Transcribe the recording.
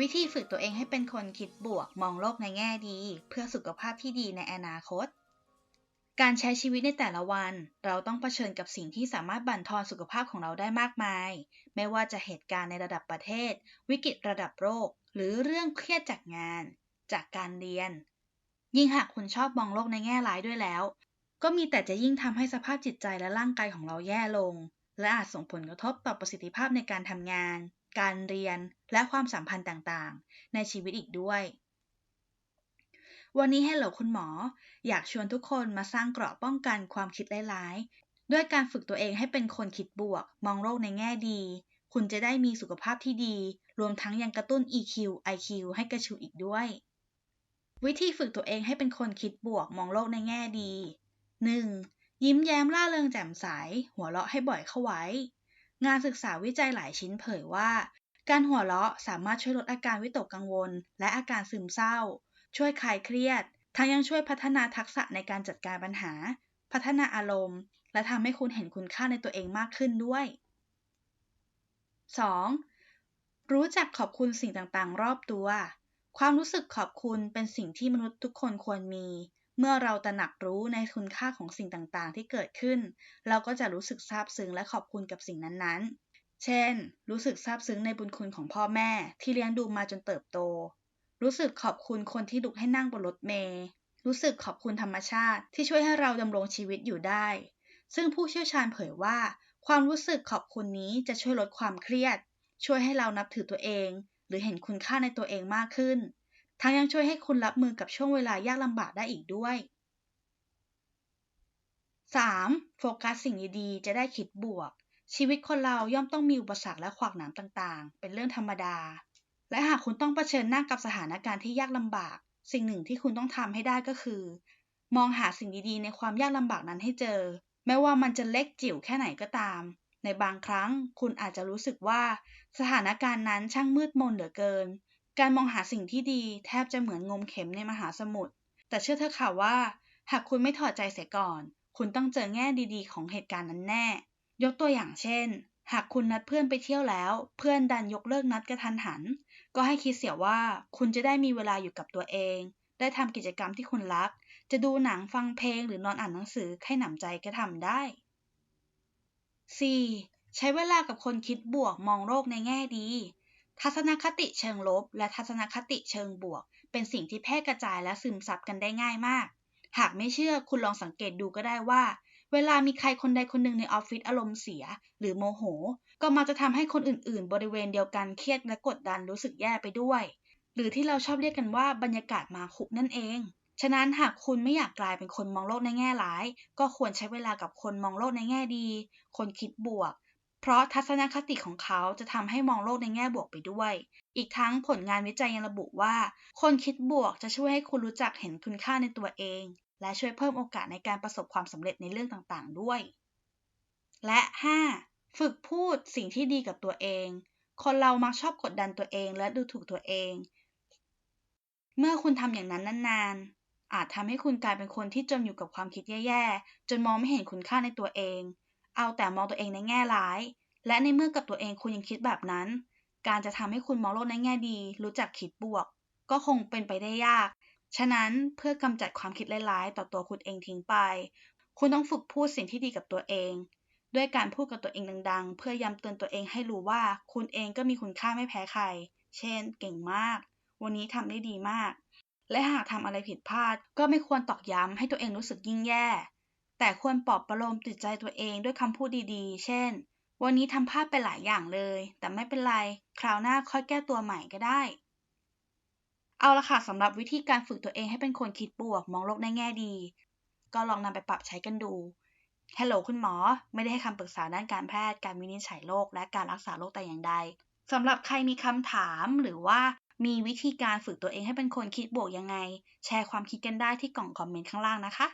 วิธีฝึกตัวเองให้เป็นคนคิดบวกมองโลกในแง่ดี เพื่อสุขภาพที่ดีในอนาคต การใช้ชีวิตในแต่ละวัน เราต้องเผชิญกับสิ่งที่สามารถบั่นทอนสุขภาพของเราได้มากมาย ไม่ว่าจะเหตุการณ์ในระดับประเทศ วิกฤตระดับโลกหรือเรื่องเครียดจากงาน จากการเรียน ยิ่งหากคุณชอบมองโลกในแง่ร้ายด้วยแล้ว ก็มีแต่จะยิ่งทำให้สภาพจิตใจและร่างกายของเราแย่ลง และอาจส่งผลกระทบต่อประสิทธิภาพในการทำงาน การเรียน และความสัมพันธ์ต่างๆ ในชีวิตอีกด้วย วันนี้ Hello คุณหมอ อยากชวนทุกคนมาสร้างเกราะป้องกันความคิดร้ายๆ ด้วยการฝึกตัวเองให้เป็นคนคิดบวก มองโลกในแง่ดี คุณจะได้มีสุขภาพที่ดี รวมทั้งยังกระตุ้น EQ IQ ให้กระชูอีกด้วย วิธีฝึกตัวเองให้เป็นคนคิดบวก มองโลกในแง่ดี 1. ยิ้มแย้มร่าเริงแจ่มใส หัวเราะให้บ่อยเข้าไว้ งานศึกษาวิจัยหลายชิ้นเผยว่า การหัวเราะสามารถช่วยลดอาการวิตกกังวล และอาการซึมเศร้า ช่วยคลายเครียด ทั้งยังช่วยพัฒนาทักษะในการจัดการปัญหา พัฒนาอารมณ์ และทำให้คุณเห็นคุณค่าในตัวเองมากขึ้นด้วย 2. รู้จักขอบคุณสิ่งต่างๆ รอบตัว ความรู้สึกขอบคุณเป็นสิ่งที่มนุษย์ทุกคนควรมี เมื่อเราตระหนักรู้ในคุณค่าของสิ่งต่างๆ ที่เกิดขึ้น เราก็จะรู้สึกซาบซึ้งและขอบคุณกับสิ่งนั้นๆ เช่น รู้สึกซาบซึ้งในบุญคุณของพ่อแม่ที่เลี้ยงดูมาจนเติบโต รู้สึกขอบคุณคนที่ลุกให้นั่งบนรถเมล์รู้สึกขอบคุณธรรมชาติที่ช่วยให้เราดำรงชีวิตอยู่ได้ ซึ่งผู้เชี่ยวชาญเผยว่า ความรู้สึกขอบคุณนี้จะช่วยลดความเครียด ช่วยให้เรานับถือตัวเอง หรือเห็นคุณค่าในตัวเองมากขึ้น ทั้งยังช่วยให้คุณรับมือกับช่วงเวลายากลำบากได้อีกด้วย 3. โฟกัสสิ่งดีๆ จะได้คิดบวก ชีวิตคนเราย่อมต้องมีอุปสรรคและขวากหนามต่างๆ เป็นเรื่องธรรมดา และหากคุณต้องเผชิญหน้ากับสถานการณ์ที่ยากลำบาก สิ่งหนึ่งที่คุณต้องทำให้ได้ก็คือ มองหาสิ่งดีๆ ในความยากลำบากนั้นให้เจอแม้ว่ามันจะเล็กจิ๋วแค่ไหนก็ตาม ในบางครั้ง คุณอาจจะรู้สึกว่า สถานการณ์นั้นช่างมืดมนเหลือเกิน การมองหาสิ่งที่ดีแทบจะเหมือนงมเข็มในมหาสมุทร แต่เชื่อเถอะค่ะว่า หากคุณไม่ถอดใจเสียก่อน คุณต้องเจอแง่ดีๆ ของเหตุการณ์นั้นแน่ ยกตัวอย่างเช่น หากคุณนัดเพื่อนไปเที่ยวแล้ว เพื่อนดันยกเลิกนัดกระทันหัน ก็ให้คิดเสียว่าคุณจะได้มีเวลาอยู่กับตัวเอง ได้ทำกิจกรรมที่คุณรัก จะดูหนังฟังเพลงหรือนอนอ่านหนังสือให้หนำใจก็ทำได้ 4. ใช้เวลากับคนคิดบวกมองโลกในแง่ดี ทัศนคติเชิงลบ และทัศนคติเชิงบวก เป็นสิ่งที่แพร่กระจายและซึมซับกันได้ง่ายมาก หากไม่เชื่อคุณลองสังเกตดูก็ได้ว่า เวลามีใครคนใดคนหนึ่งในออฟฟิศอารมณ์เสีย หรือโมโห ก็มักจะทำให้คนอื่น ๆ บริเวณเดียวกันเครียดและกดดันรู้สึกแย่ไปด้วย หรือที่เราชอบเรียกกันว่าบรรยากาศมาคุกนั่นเอง ฉะนั้นหากคุณไม่อยากกลายเป็นคนมองโลกในแง่ร้าย ก็ควรใช้เวลากับคนมองโลกในแง่ดี คนคิดบวก เพราะทัศนคติของเขาจะทำให้มองโลกในแง่บวกไปด้วย อีกทั้งผลงานวิจัยยังระบุว่า คนคิดบวกจะช่วยให้คุณรู้จักเห็นคุณค่าในตัวเอง และช่วยเพิ่มโอกาสในการประสบความสำเร็จในเรื่องต่างๆ ด้วย และ 5. ฝึกพูดสิ่งที่ดีกับตัวเอง คนเรามักชอบกดดันตัวเองและดูถูกตัวเอง เมื่อคุณทำอย่างนั้นนานๆอาจทำให้คุณกลายเป็นคนที่จมอยู่กับความคิดแย่ๆ จนมองไม่เห็นคุณค่าในตัวเอง เอาแต่มองตัวเองในแง่ร้าย และในเมื่อกับตัวเองคุณยังคิดแบบนั้น การจะทำให้คุณมองโลกในแง่ดี รู้จักคิดบวก ก็คงเป็นไปได้ยาก ฉะนั้นเพื่อกำจัดความคิดร้ายๆต่อตัวคุณเองทิ้งไป คุณต้องฝึกพูดสิ่งที่ดีกับตัวเอง ด้วยการพูดกับตัวเองดัง ๆ เพื่อย้ำเตือนตัวเองให้รู้ว่าคุณเองก็มีคุณค่าไม่แพ้ใคร เช่น เก่งมาก วันนี้ทำได้ดีมาก และหากทำอะไรผิดพลาด ก็ไม่ควรตอกย้ำให้ตัวเองรู้สึกยิ่งแย่ แต่ควรปลอบประโลมจิตใจตัวเองด้วยคำพูดดีๆ เช่น วันนี้ทำพลาดไปหลายอย่างเลย แต่ไม่เป็นไร คราวหน้าค่อยแก้ตัวใหม่ก็ได้ เอาละค่ะสำหรับวิธีการฝึกตัวเองให้เป็นคนคิดบวก มองโลกในแง่ดี ก็ลองนำไปปรับใช้กันดู ฮัลโหลคุณหมอ ไม่ได้ให้คำปรึกษาด้านการแพทย์ การวินิจฉัยโรค และการรักษาโรคแต่อย่างใดสำหรับใครมีคำถามหรือว่ามีวิธีการฝึกตัวเองให้เป็นคนคิดบวกยังไง แชร์ความคิดกันได้ที่กล่องคอมเมนต์ข้างล่างนะคะ